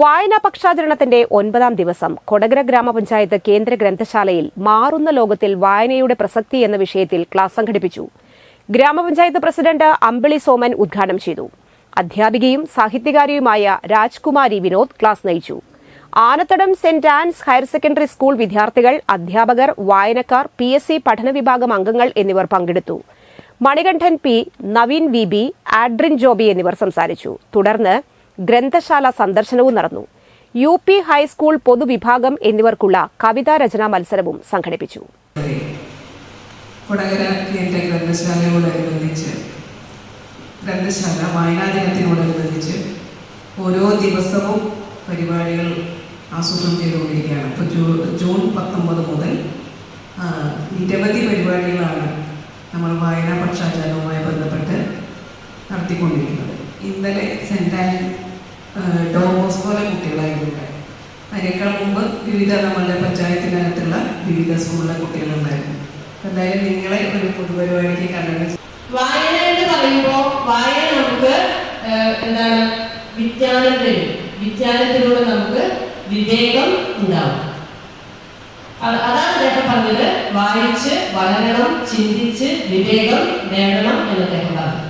വായനാ പക്ഷാചരണത്തിന്റെ ഒൻപതാം ദിവസം കൊടകര ഗ്രാമപഞ്ചായത്ത് കേന്ദ്ര ഗ്രന്ഥശാലയിൽ മാറുന്ന ലോകത്തിൽ വായനയുടെ പ്രസക്തി എന്ന വിഷയത്തിൽ ക്ലാസ് സംഘടിപ്പിച്ചു. ഗ്രാമപഞ്ചായത്ത് പ്രസിഡന്റ് അമ്പിളി സോമൻ ഉദ്ഘാടനം ചെയ്തു. അധ്യാപികയും സാഹിത്യകാരിയുമായ രാജ്കുമാരി വിനോദ് ക്ലാസ് നയിച്ചു. Anathadam saint Ann's higher secondary school വിദ്യാർത്ഥികൾ അധ്യാപകർ വായനക്കാർ പി എസ് സി പഠന വിഭാഗം അംഗങ്ങൾ എന്നിവർ പങ്കെടുത്തു. Manikandan P Naveen V B Adrin Joby എന്നിവർ സംസാരിച്ചു. തുടർന്ന് ഗ്രന്ഥശാല സന്ദർശനവും നടന്നു. യു പി ഹൈസ്കൂൾ പൊതുവിഭാഗം എന്നിവർക്കുള്ള കവിതാ രചനാ മത്സരവും സംഘടിപ്പിച്ചു. കൊടകര കേന്ദ്ര ഗ്രന്ഥശാലയോടനുബന്ധിച്ച് ഗ്രന്ഥശാല വായനാ ദിനത്തിനോടനുബന്ധിച്ച് ഓരോ ദിവസവും പരിപാടികൾ ആസൂത്രണം ചെയ്തുകൊണ്ടിരിക്കുകയാണ്. ഇപ്പോൾ ജൂ ജൂൺ പത്തൊമ്പത് മുതൽ നിരവധി പരിപാടികളാണ് നമ്മൾ വായനാ പക്ഷാചാരവുമായി ബന്ധപ്പെട്ട് നടത്തിക്കൊണ്ടിരിക്കുന്നത്. ഇന്നലെ സെന്റ് ആൻ ഡോമോസ്കോലെ കുട്ടികളായിരുന്നു അതിനേക്കാൾ മുമ്പ് വിവിധ നമ്മളുടെ പഞ്ചായത്തിനകത്തുള്ള വിവിധ സ്കൂളിലെ കുട്ടികളുണ്ടായിരുന്നു. എന്തായാലും നിങ്ങളെ ഒരു പൊതുപരിപാടിക്ക് കണ്ടത് വായന എന്ന് പറയുമ്പോൾ വായന നമുക്ക് എന്താണ് വിജ്ഞാനം തരും വിജ്ഞാനത്തിലൂടെ നമുക്ക് വിവേകം ഉണ്ടാവും. അത് അതാണ് അദ്ദേഹം പറഞ്ഞത്. വായിച്ച് വളരണം ചിന്തിച്ച് വിവേകം നേടണം എന്ന് അദ്ദേഹം പറഞ്ഞു.